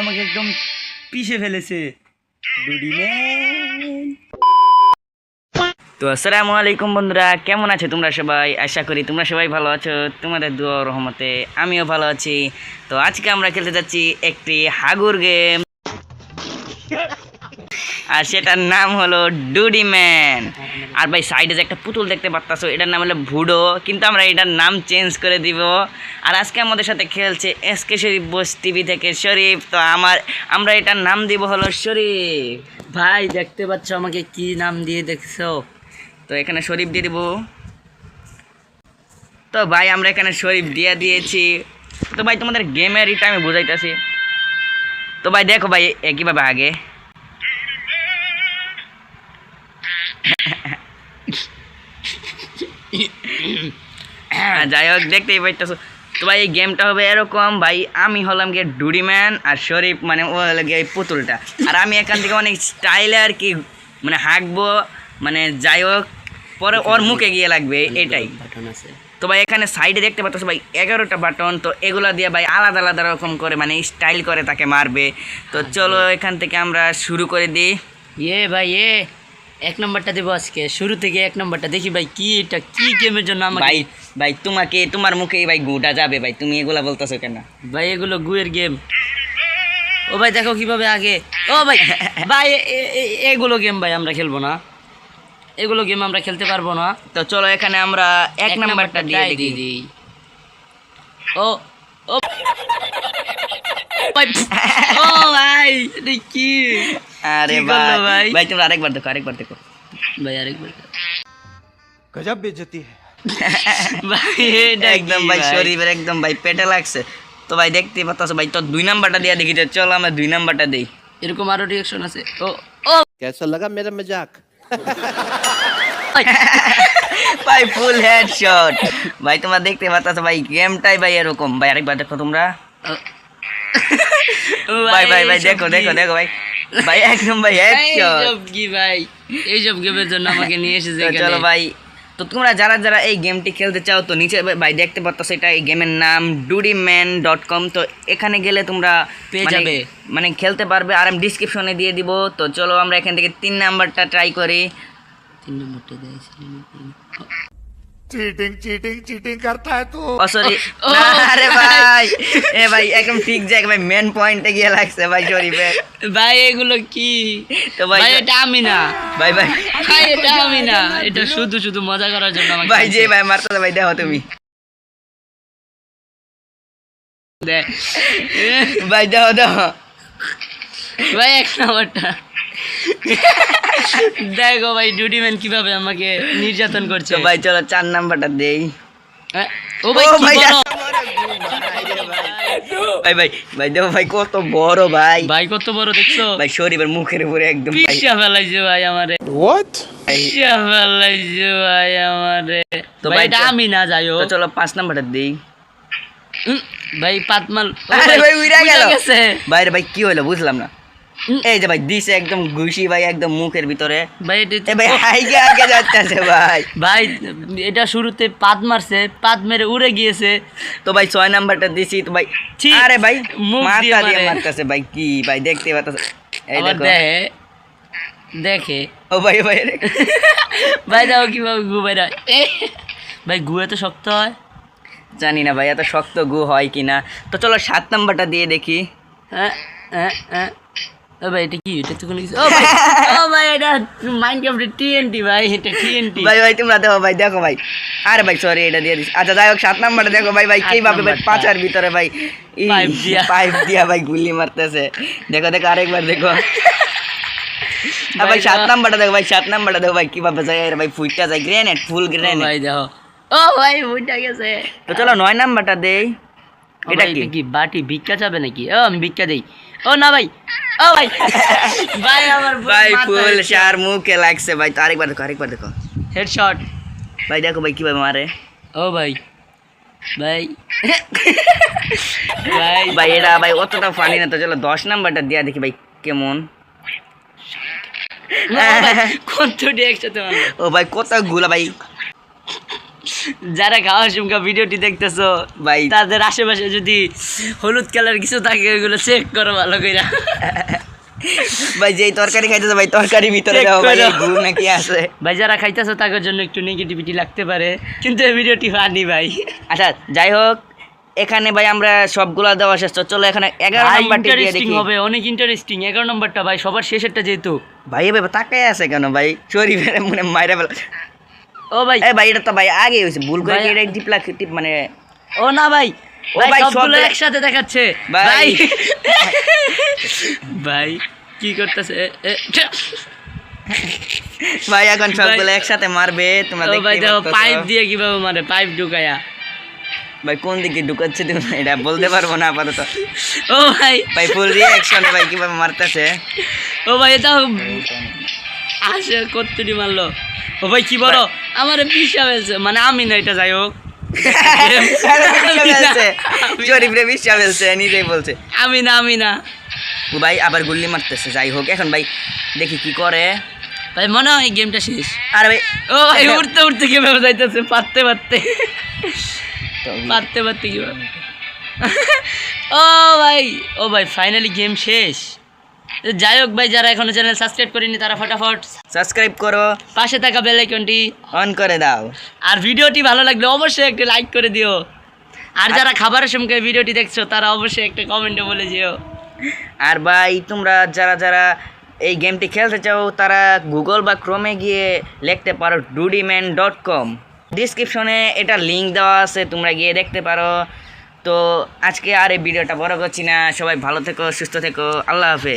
আমাকে একদম পিষে ফেলেছে। তো আসসালামু আলাইকুম বন্ধুরা, কেমন আছো তোমরা সবাই? আশা করি তোমরা সবাই ভালো আছো। তোমাদের দুয়ার রহমতে আমিও ভালো আছি। তো আজকে আমরা খেলতে যাচ্ছি একটি হাগুর গেম আর সেটার নাম হলো ডুডি ম্যান। আর ভাই, সাইডে যে একটা পুতুল দেখতে পাচ্তাছো এটার নাম হলো ভুডো, কিন্তু আমরা এটার নাম চেঞ্জ করে দিব। আর আজকে আমাদের সাথে খেলছে S K Sharif Bose TV থেকে। শরীফ, তো আমার, আমরা এটার নাম দিব হলো শরীফ। ভাই, দেখতে পাচ্ছ আমাকে কি নাম দিয়ে দেখছ? তো এখানে শরীফ দিয়ে দিব। তো ভাই, আমরা এখানে শরীফ দিয়ে দিয়েছি। তো ভাই, তোমাদের গেমের এটা আমি বুঝাইতেছি। তো ভাই, দেখো ভাই, এ কীভাবে আগে? যাই হোক দেখতেই পাইতেছো। তো ভাই এই গেমটা হবে এরকম। ভাই আমি হলাম গিয়ে ডুডিম্যান আর শরীফ মানে ও হলো গিয়ে পুতুলটা। আর আমি এখান থেকে অনেক স্টাইলে আর কি মানে হাঁকবো মানে যাই হোক পরে ওর মুখে গিয়ে লাগবে এটাই। তো ভাই এখানে সাইডে দেখতে পাচ্ছ ভাই এগারোটা বাটন তো এগুলা দিয়ে ভাই আলাদা আলাদা রকম করে মানে স্টাইল করে তাকে মারবে। তো চলো এখান থেকে আমরা শুরু করে দিই। ইয়ে ভাই এ এক নম্বরটা দেবো আজকে। শুরু থেকে এক নম্বরটা দেখি ভাই কি এটা কি গেমের জন্য আমাকে ভাই ভাই তোমাকে তোমার মুখে ভাই গুটা যাবে ভাই তুমি এগুলা বলতেছো কেন? ভাই এগুলো গুয়ের গেম ও ভাই দেখো কীভাবে আগে ও ভাই ভাই এগুলো গেম ভাই আমরা খেলব না। এগুলো গেম আমরা খেলতে পারব না। তো চলো এখানে আমরা এক নাম্বারটা দিয়ে দিই। ও ও ভাই ও ভাই এটা কি আরে কি করলো ভাই ভাই? ভাই তোমরা আরেকবার দেখো আরেকবার দেখো ভাই আরেকবার गजब बेइज्जती है ভাই এটা একদম কি ভাই শরীফের একদম ভাই পেটে লাগছে তো ভাই দেখতে পাচ্ছ ভাই তো দুই নাম্বারটা দিয়ে দেখি তো চলো আমরা দুই নাম্বারটা দিই এরকম আরো রিয়াকশন আছে ও ও कैसा लगा मेरा मजाक ভাই, ভাই ফুল হেডশট ভাই তোমরা দেখতে পাচ্ছ ভাই গেমটাই ভাই এরকম ভাই আরেকবার দেখো তোমরা ও ভাই ভাই ভাই এইসব দেখো কি? দেখো দেখো ভাই ভাই একদম ভাই এইসব কি ভাই? এইসব গেমের জন্য আমাকে নিয়ে এসেছে চলো ভাই তো তোমরা যারা যারা এই গেমটি খেলতে চাও তো নিচে ভাই- দেখতে পাচ্ছ এটা এই গেমের নাম ডুডি ম্যান ডট কম। তো এখানে গেলে তোমরা পেয়ে মানে- যাবে। মানে খেলতে পারবে আর আমি ডিসক্রিপশনে দিয়ে দিব। তো চলো আমরা এখান থেকে তিন নাম্বারটা ট্রাই করি। তিন নম্বরটা চিটিং চিটিং চিটিং করতা है तू। ও সরি আরে ভাই এ ভাই একদম ঠিক জায়গা ভাই মেন পয়েন্টে গিয়ে লাগছে ভাই সরি ভাই এগুলো কি তো ভাই ভাই এটা আমি না ভাই ভাই ভাই এটা আমি না এটা শুধু শুধু মজা করার জন্য আমাকে ভাই যে ভাই মারতে ভাই দেখো তুমি ভাই দেখো দেখো ভাই এক নাম্বারটা দেখো ভাই ডিউটিম্যান কীভাবে আমাকে নির্যাতন করছে। ভাই চলো চার নাম্বারটা দেই। ও ভাই ভাই ভাই ভাই ভাই দেখো ভাই কত বড় ভাই। ভাই কত বড় দেখছ? ভাই শরীরের মুখের উপরে একদম পিসা ফেলাইছে ভাই আমারে। হোয়াট পিসা ফেলাইছে ভাই আমারে। তো ভাই দামি না যাই তো চলো পাঁচ নাম্বারটা দেই। ভাই পাতমাল আরে ভাই উইরা গেল। ভাই রে ভাই কি হলো বুঝলাম না। এই যে ভাই দিছে একদম ঘুষি ভাই একদম মুখের ভিতরে। ভাই এটা ভাই যাচ্ছে ভাই। ভাই এটা শুরুতে পাত মারছে পাত মেরে উড়ে গিয়েছে। তো ভাই ছয় নাম্বারটা দিছি তো ভাই আরে ভাই মাথা দিয়ে মারতেছে ভাই কি ভাই দেখতে পাচ্ছ এই দেখো। দেখে ও ভাই ভাই। ভাই দেখো কীভাবে গু এ, ভাই গু এত শক্ত হয়? জানি না ভাই এত শক্ত গু হয় কিনা। তো চলো সাত নাম্বারটা দিয়ে দেখি। হ্যাঁ হ্যাঁ হ্যাঁ। ও ভাই এটা কি? এটা তো কোনো কিছু ও ভাই ও ভাই এটা মাইনক্রাফট টিএনটি ভাই এটা টিএনটি ভাই ভাই তোমরা দেখো ভাই দেখো ভাই। আরে ভাই সরি এটা দিয়ে দিস। আচ্ছা যাই হোক সাত নাম্বারটা দেখো ভাই ভাই কীভাবে ভাই। পাঁচার ভিতরে ভাই পাইপ দিয়া। ভাই গুলি মারতেছে। দেখো দেখো আরেকবার দেখো। ভাই সাত। নাম্বারটা দেখো ভাই সাত নাম্বারটা দেখো ভাই কীভাবে যায় আরে ভাই ফুটটা যায় গ্রেনেড ফুল গ্রেনেড ভাই দেখো ও ভাই উঠে গেছে। তো চলো নয় নাম্বারটা দেই। এটা কি? বাটি ভিক্ষা যাবে নাকি? ও আমি ভিক্ষা দেই। ও না ভাই। ও ভাই। ভাই আমার ভাই ফুল সার মুখে লাগছে ভাই তো আরেকবার দেখো আরেকবার দেখো। হেডশট ভাই দেখো ভাই কীভাবে মারে। ও ভাই। ভাই। ভাই। ভাই এটা ভাই অতটা ফানি না তো চলো দশ নাম্বারটা দিয়া দেখি ভাই কেমন। কতটি একসাথে ও ভাই কতগুলা ভাই। যারা খাওয়ার সময় ভিডিওটি দেখতেছো ভাই। তাদের আশেপাশে যদি হলুদ কালার কিছু থাকে ওইগুলো চেক করো ভালো করে ভাই যেই তরকারি খাইতেছে ভাই তরকারি ভিতরে দাও ভাই। গু নাকি আছে। ভাই যারা খাইতেছো তাদের জন্য একটু নেগেটিভিটি লাগতে পারে কিন্তু এই ভিডিওটি ফানি ভাই। আচ্ছা যাই হোক এখানে ভাই আমরা সবগুলা দেওয়া শেষ তো চলো এখানে এগারো নাম্বারটি দিয়ে ইন্টারেস্টিং দেখি। হবে অনেক ইন্টারেস্টিং এগারো নম্বরটা ভাই সবার শেষেরটা যেহেতু। ভাই এভাবে তাকাই আছে কেন ভাই? শরীফের মনে মাইরা ফেলা ও ভাই। এ ভাই এটা তো ভাই আগে হয়েছে ভুল করে এটা টিপলা টিপ মানে ও না ভাই ও ভাই সবগুলো একসাথে দেখাচ্ছে। ভাই। ভাই। কি করতেছে? ভাই এখন সবগুলো একসাথে মারবে তোমরা ও ভাই দেখো পাইপ দিয়ে কীভাবে মারে পাইপ ঢুকায়া। ভাই কোন দিকে ঢুকাচ্ছে তুমি এটা বলতে পারব না আপাতত। ও ভাই। ভাই ফুল রিয়াকশনে ভাই কীভাবে মারতেছে। ও ভাই এটা আসে কত্তুরি মারলো। ও ভাই কি বড় আমার পিসা ফেলছে। মানে আমি না এটা যাই হোক। আমি না। আমি না ও ভাই আবার গুল্লি মারতেছে যাই হোক। এখন ভাই দেখি কি করে। ভাই মনে হয় গেমটা শেষ। আরে ভাই। ও ভাই উঠতে উঠতে কীভাবে যাইতেছে পারতে পারতে। পারতে পারতে কীভাবে। ও ভাই ও ভাই ফাইনালি গেম শেষ। যাই হোক ভাই যারা এখনও চ্যানেল সাবস্ক্রাইব করেনি তারা ফটাফট সাবস্ক্রাইব করো। পাশে থাকা বেল আইকনটি অন করে দাও। আর ভিডিওটি ভালো লাগলে অবশ্যই একটা লাইক করে দিও। আর যারা খাবারের সময় ভিডিওটি দেখছ তারা অবশ্যই একটা কমেন্টে বলে যেও। আর ভাই তোমরা যারা যারা এই গেমটি খেলতে চাও তারা গুগল বা ক্রোমে গিয়ে লিখতে পারো ডুডিম্যান ডট কম ডিসক্রিপশনে এটা লিঙ্ক দেওয়া আছে তোমরা গিয়ে দেখতে পারো। তো আজকে আর এই ভিডিওটা বড় করছি না। সবাই ভালো থেকো সুস্থ থেকো। আল্লাহ হাফেজ।